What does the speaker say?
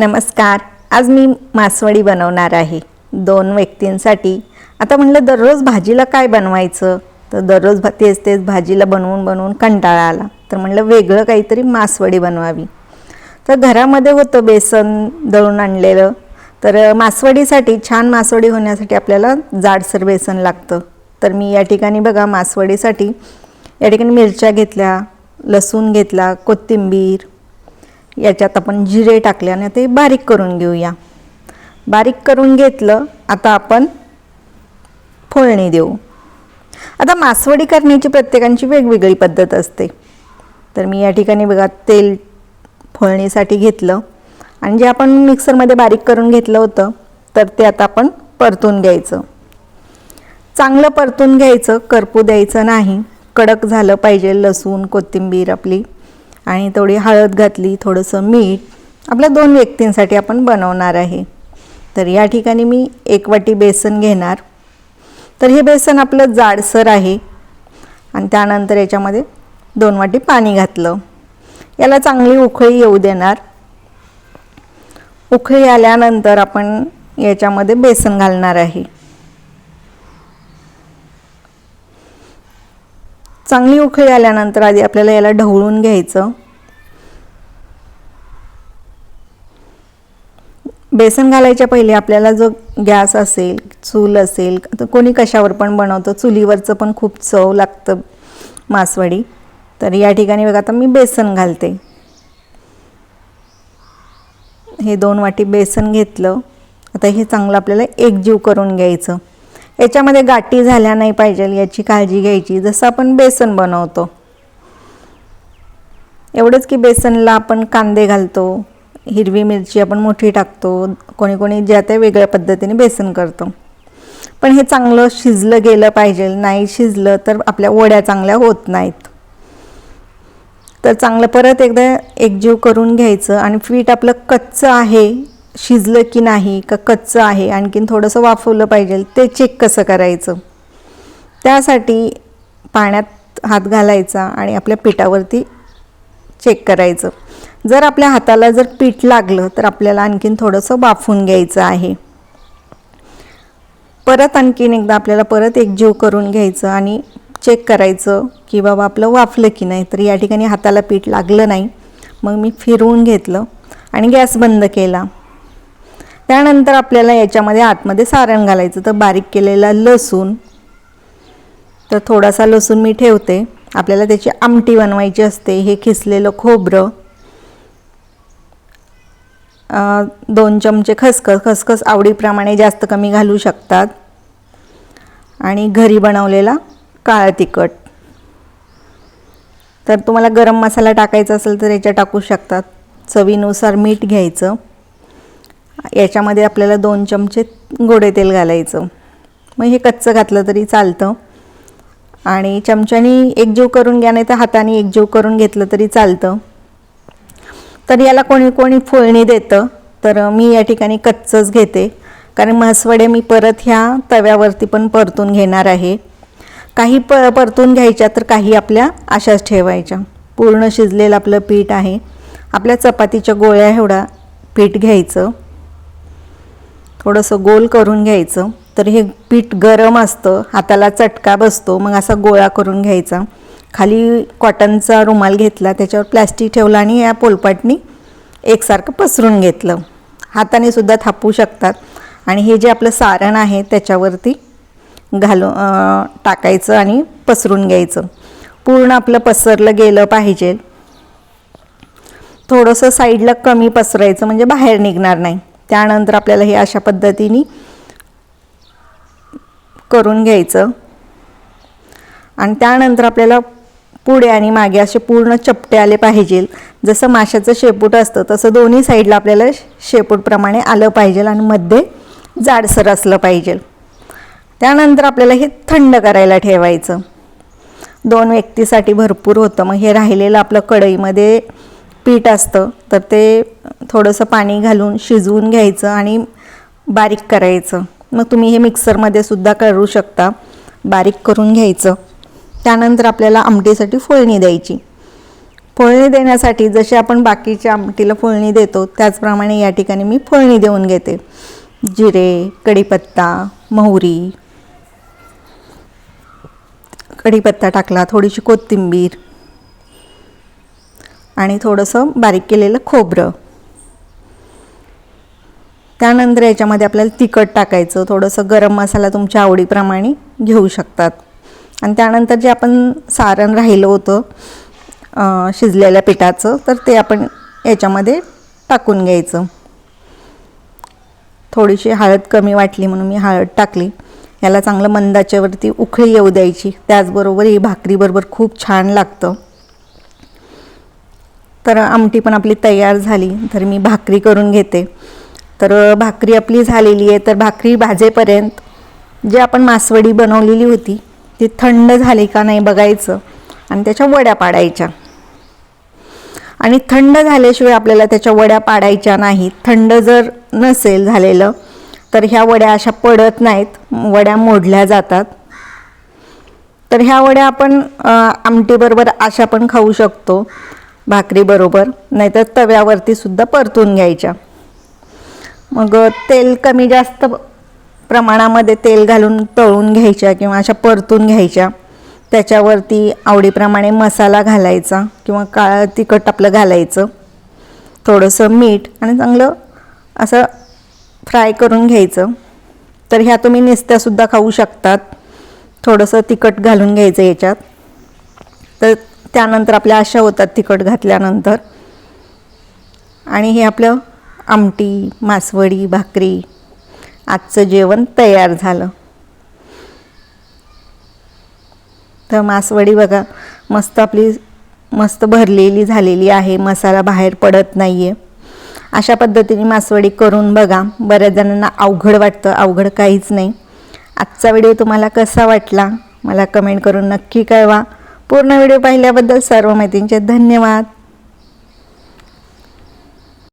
नमस्कार. आज मी मासवडी बनवणार आहे. दोन व्यक्तींसाठी. आता म्हटलं दररोज भाजीला काय बनवायचं? तर दररोज भा तेच तेच भाजीला बनवून बनवून कंटाळा आला. तर म्हटलं वेगळं काहीतरी मासवडी बनवावी. तर घरामध्ये होतं बेसन दळून आणलेलं. तर मासवडीसाठी छान मासवडी होण्यासाठी आपल्याला जाडसर बेसन लागतं. तर मी या ठिकाणी बघा मासवडीसाठी या ठिकाणी मिरच्या घेतल्या लसूण घेतला कोथिंबीर याच्यात आपण जिरे टाकले आणि ते बारीक करून घेऊया. बारीक करून घेतलं आता आपण फोळणी देऊ. आता मासवडी करण्याची प्रत्येकांची वेगवेगळी पद्धत असते. तर मी या ठिकाणी बघा तेल फोळणीसाठी घेतलं. आणि जे आपण मिक्सरमध्ये बारीक करून घेतलं होतं तर ते आता आपण परतून घ्यायचं. चांगलं परतून घ्यायचं करपू द्यायचं नाही. कडक झालं पाहिजे लसूण कोथिंबीर आपली. आणि थोडी हळद घातली थोडंसं मीठ. आपल्या दोन व्यक्तींसाठी आपण बनवणार आहे. तर या ठिकाणी मी एक वाटी बेसन घेणार. तर हे बेसन आपलं जाडसर आहे. आणि त्यानंतर याच्यामध्ये दोन वाटी पाणी घातलं. याला चांगली उकळी येऊ देणार. उखळी आल्यानंतर आपण याच्यामध्ये बेसन घालणार आहे. चांगली उखळी आल्यानंतर आधी आपल्याला याला ढवळून घ्यायचं. बेसन घालायच्या पहिले आपल्याला जो गॅस असेल चूल असेल तर कोणी कशावर पण बनवतं चुलीवरचं पण खूप चव लागतं मासवडी. तर या ठिकाणी बघा आता मी बेसन घालते. हे दोन वाटी बेसन घेतलं. आता हे चांगलं आपल्याला एकजीव करून घ्यायचं. याच्यामध्ये गाठी झाल्या नाही पाहिजे याची काळजी घ्यायची. जसं आपण बेसन बनवतो. एवढंच की बेसनला आपण कांदे घालतो. हिरवी मिरची आपण मोठी टाकतो कोणी कोणी ज्या त्या वेगळ्या पद्धतीने बेसन करतो. पण हे चांगलं शिजलं गेलं पाहिजे नाही शिजलं तर आपल्या वड्या चांगल्या होत नाहीत. तर चांगलं परत एकदा एकजीव करून घ्यायचं आणि पीठ आपलं कच्चं आहे शिजलं की नाही का कच्चं आहे आणखीन थोडंसं वाफवलं पाहिजे ते चेक कसं करायचं? त्यासाठी पाण्यात हात घालायचा आणि आपल्या पिठावरती चेक करायचं. जर आपल्या हाताला जर पीठ लागलं तर आपल्याला आणखीन थोडंसं वाफवून घ्यायचं आहे. परत आणखीन एकदा आपल्याला परत एकजीव करून घ्यायचं आणि चेक करायचं की बाबा आपलं वाफलं की नाही तर या ठिकाणी हाताला पीठ लागलं नाही. मग मी फिरवून घेतलं आणि गॅस बंद केला. त्यानंतर आपल्याला याच्यामध्ये आतमध्ये सारण घालायचं तर बारीक केलेला लसूण. तर थोडासा लसूण मी ठेवते. आपल्याला त्याची आमटी बनवायची असते हे खिसलेलं खोबरं. दोन चमचे खसखस खसखस आवडीप्रमाणे जास्त कमी घालू शकतात. आणि घरी बनवलेला काळा तिखट. तर तुम्हाला गरम मसाला टाकायचा असेल तर याच्या टाकू शकतात. चवीनुसार मीठ घ्यायचं. याच्यामध्ये आपल्याला दोन चमचे गोडे तेल घालायचं. मग हे कच्चं घातलं तरी चालतं. आणि चमच्यानी एकजीव करून घ्या नाही तर हाताने एकजीव करून घेतलं तरी चालतं. तर याला कोणी कोणी फोळणी देतं. तर मी या ठिकाणी कच्चंच घेते. कारण म्हसवडे मी परत ह्या तव्यावरती पण परतून घेणार आहे. काही प परतून घ्यायच्या तर काही आपल्या अशाच ठेवायच्या. पूर्ण शिजलेलं आपलं पीठ आहे. आपल्या चपातीच्या गोळ्या एवढा पीठ घ्यायचं. थोडंसं गोल करून घ्यायचं. तर हे पीठ गरम असतं. हाताला चटका बसतो. मग असा गोळा करून घ्यायचा. खाली कॉटनचा रुमाल घेतला त्याच्यावर प्लॅस्टिक ठेवला आणि या पोलपाटनी एकसारखं पसरून घेतलं. हाताने सुद्धा थापू शकतात. आणि हे जे आपलं सारण आहे त्याच्यावरती घालून टाकायचं आणि पसरून घ्यायचं. पूर्ण आपलं पसरलं गेलं पाहिजे. थोडंसं साईडला कमी पसरायचं म्हणजे बाहेर निघणार नाही. त्यानंतर आपल्याला हे अशा पद्धतीने करून घ्यायचं. आणि त्यानंतर आपल्याला पुढे आणि मागे असे पूर्ण चपटे आले पाहिजेल. जसं माशाचं शेपूट असतं तसं दोन्ही साईडला आपल्याला शेपूटप्रमाणे आलं पाहिजे आणि मध्ये जाडसर असलं पाहिजे त्यानंतर आपल्याला हे थंड करायला ठेवायचं. दोन व्यक्तीसाठी भरपूर होतं. मग हे राहिलेलं आपलं कढईमध्ये पीठ असतं तर ते थोडंसं पाणी घालून शिजवून घ्यायचं आणि बारीक करायचं. मग तुम्ही हे मिक्सरमध्ये सुद्धा करू शकता. बारीक करून घ्यायचं. त्यानंतर आपल्याला आमटीसाठी फोळणी द्यायची. फोळणी देण्यासाठी जशी आपण बाकीच्या आमटीला फोळणी देतो त्याचप्रमाणे या ठिकाणी मी फोळणी देऊन घेते. जिरे कढीपत्ता मोहरी. कढीपत्ता टाकला थोडीशी कोथिंबीर. आणि थोडंसं बारीक केलेलं खोबरं. त्यानंतर याच्यामध्ये आपल्याला तिखट टाकायचं थोडंसं गरम मसाला तुमच्या आवडीप्रमाणे घेऊ शकतात. आणि त्यानंतर जे आपण सारण राहिलं होतं शिजलेल्या पिठाचं तर ते आपण याच्यामध्ये टाकून घ्यायचं. थोडीशी हळद कमी वाटली म्हणून मी हळद टाकली. याला चांगलं मंदाच्यावरती उखळी येऊ द्यायची. त्याचबरोबर ही भाकरीबरोबर खूप छान लागतं. तर आमटी पण आपली तयार झाली. तर मी भाकरी करून घेते. तर भाकरी आपली झालेली आहे. तर भाकरी भाजेपर्यंत जे आपण मासवडी बनवलेली होती ती थंड झाली का नाही बघायचं. आणि त्याच्या वड्या पाडायच्या. आणि थंड झाल्याशिवाय आपल्याला त्याच्या वड्या पाडायच्या नाहीत. थंड जर नसेल झालेलं तर ह्या वड्या अशा पडत नाहीत. वड्या मोडल्या जातात. तर ह्या वड्या आपण आमटीबरोबर अशा पण खाऊ शकतो. भाकरीबरोबर. नाहीतर तव्यावरती सुद्धा परतून घ्यायच्या. मग तेल कमी जास्त प्रमाणामध्ये तेल घालून तळून घ्यायच्या किंवा अशा परतून घ्यायच्या. त्याच्यावरती आवडीप्रमाणे मसाला घालायचा किंवा काळं तिखट आपलं घालायचं. थोडंसं मीठ आणि चांगलं असं फ्राय करून घ्यायचं. तर ह्या तुम्ही नुसत्यासुद्धा खाऊ शकतात. थोडंसं तिखट घालून घ्यायचं याच्यात. तर त्यानंतर आपल्या अशा होतात तिखट घातल्यानंतर. आणि हे आपलं आमटी मासवडी भाकरी आजचं जेवण तयार झालं. तर मासवडी बघा मस्त आपली मस्त भरलेली झालेली आहे मसाला बाहेर पडत नाही आहे अशा पद्धतीने मासवडी करून बघा बऱ्याच जणांना अवघड वाटतं अवघड काहीच नाही. आजचा व्हिडिओ तुम्हाला कसा वाटला मला कमेंट करून नक्की कळवा. पूर्ण व्हिडिओ पाहिल्याबद्दल सर्व माहितींचे धन्यवाद.